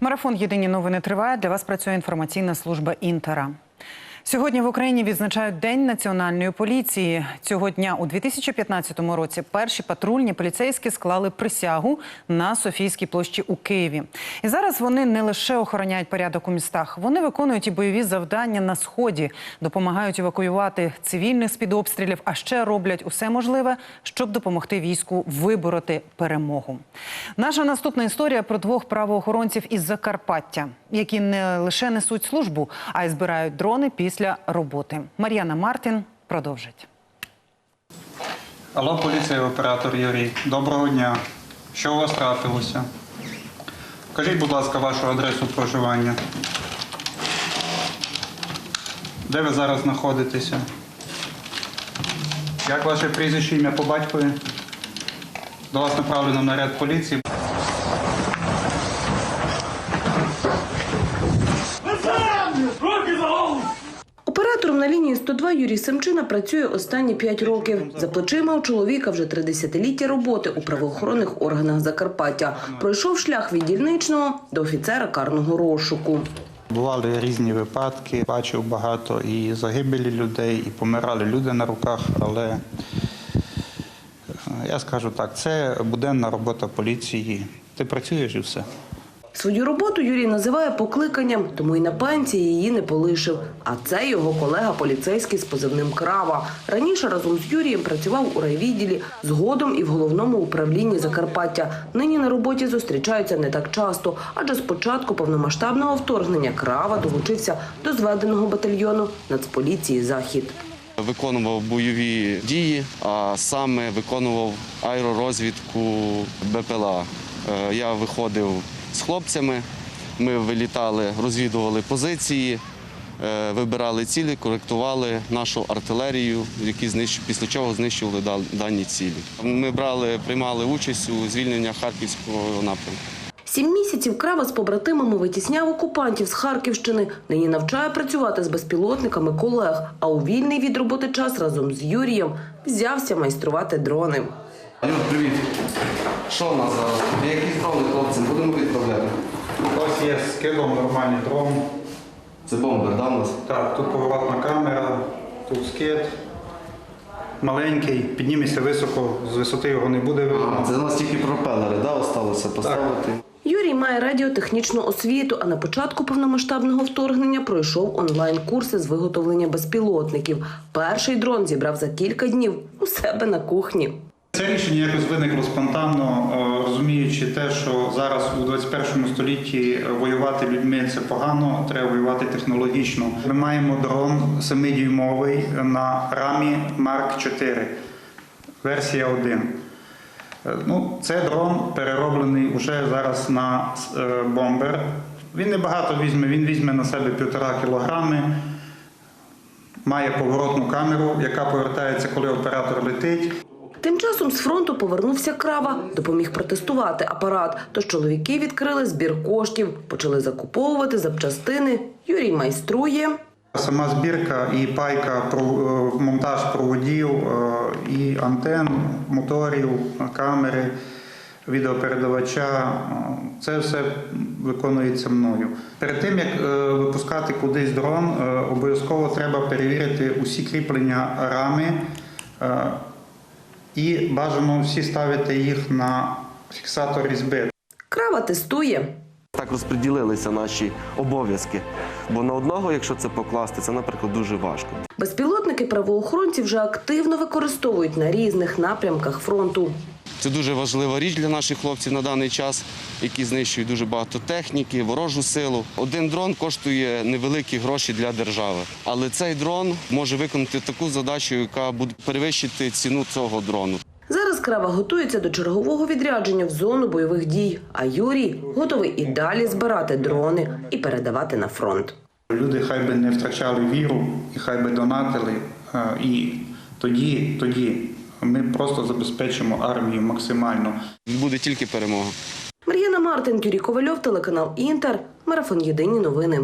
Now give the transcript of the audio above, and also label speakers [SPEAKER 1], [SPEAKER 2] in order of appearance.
[SPEAKER 1] Марафон Єдині новини триває. Для вас працює інформаційна служба Інтера. Сьогодні в Україні відзначають День національної поліції. Цього дня у 2015 році перші патрульні поліцейські склали присягу на Софійській площі у Києві. І зараз вони не лише охороняють порядок у містах, вони виконують і бойові завдання на сході, допомагають евакуювати цивільних з під обстрілів, а ще роблять усе можливе, щоб допомогти війську вибороти перемогу. Наша наступна історія про двох правоохоронців із Закарпаття, які не лише несуть службу, а й збирають дрони після роботи. Мар'яна Мартін продовжить.
[SPEAKER 2] Алло, поліція, оператор Юрій. Доброго дня. Що у вас трапилося? Кажіть, будь ласка, вашу адресу проживання. Де ви зараз знаходитеся? Як ваше прізвище ім'я по батькові? До вас направлено наряд поліції.
[SPEAKER 3] На лінії 102 Юрій Семчина працює останні 5 років. За плечима у чоловіка вже три десятиліття роботи у правоохоронних органах Закарпаття. Пройшов шлях від дільничного до офіцера карного розшуку.
[SPEAKER 2] Бували різні випадки, бачив багато і загибелі людей, і помирали люди на руках, але е, я скажу так, це буденна робота поліції. Ти працюєш і все.
[SPEAKER 3] Свою роботу Юрій називає покликанням, тому й на пенсії її не полишив. А це його колега поліцейський з позивним Крава. Раніше разом з Юрієм працював у райвідділі, згодом і в головному управлінні Закарпаття. Нині на роботі зустрічаються не так часто, адже з початку повномасштабного вторгнення Крава долучився до зведеного батальйону Нацполіції Захід.
[SPEAKER 4] Виконував бойові дії, а саме виконував аеророзвідку БПЛА. Е, Я виходив з хлопцями, ми вилітали, розвідували позиції, е, вибирали цілі, коректували нашу артилерію, які знищ... після чого знищували дані цілі. Ми брали, приймали участь у звільненні Харківського напрямку.
[SPEAKER 3] Сім місяців Крава з побратимами витісняв окупантів з Харківщини. Нині навчає працювати з безпілотниками колег. А у вільний від роботи час разом з Юрієм взявся майструвати дрони.
[SPEAKER 4] Юр, привіт. Що в нас зараз? Якісь дрони, хлопці, будемо відправляти.
[SPEAKER 2] Ось є з килом нормальний дрон.
[SPEAKER 4] Це бомбер, да, у нас?
[SPEAKER 2] Так, тут поворотна камера, тут скид. Маленький, піднімешся високо, з висоти його не буде видно.
[SPEAKER 4] Це у нас тільки пропелери, да, осталося поставити.
[SPEAKER 3] Має радіотехнічну освіту, а на початку повномасштабного вторгнення пройшов онлайн-курси з виготовлення безпілотників. Перший дрон зібрав за кілька днів у себе на кухні.
[SPEAKER 2] Це рішення якось виникло спонтанно, е, розуміючи те, що зараз у 21 столітті е, воювати людьми це погано, треба воювати технологічно. Ми маємо дрон 7-дюймовий на рамі Mark 4, версія 1. Е, Ну, це дрон перероблений вже зараз на е, бомбер. Він не багато візьме, він візьме на себе півтора кілограми. Має поворотну камеру, яка повертається, коли оператор летить.
[SPEAKER 3] Тим часом з фронту повернувся крава, допоміг протестувати апарат. Тож чоловіки відкрили збір коштів, почали закуповувати запчастини. Юрій майструє.
[SPEAKER 2] Сама збірка і пайка, е, монтаж проводів, і антен, моторів, камери, відеопередавача. Це все виконується мною. Перед тим як е, випускати кудись дрон, е, обов'язково треба перевірити усі кріплення рами е, і бажано всі ставити їх на фіксатор різьби.
[SPEAKER 3] Крава тестує.
[SPEAKER 5] Так розподілилися наші обов'язки. Бо на одного, якщо це покласти, це, наприклад, дуже важко.
[SPEAKER 3] Безпілотники правоохоронці вже активно використовують на різних напрямках фронту.
[SPEAKER 4] Це дуже важлива річ для наших хлопців на даний час, які знищують дуже багато техніки, ворожу силу. Один дрон коштує невеликі гроші для держави, але цей дрон може виконати таку задачу, яка буде перевищити ціну цього дрону.
[SPEAKER 3] Зараз крава готується до чергового відрядження в зону бойових дій. А Юрій готовий і далі збирати дрони і передавати на фронт.
[SPEAKER 2] Люди хай би не втрачали віру і хай би донатили. е, І тоді, тоді ми просто забезпечимо армію максимально.
[SPEAKER 4] Буде тільки перемога.
[SPEAKER 3] Мар'яна Мартин, Юрій Ковальов, телеканал Інтер. Марафон Єдині новини.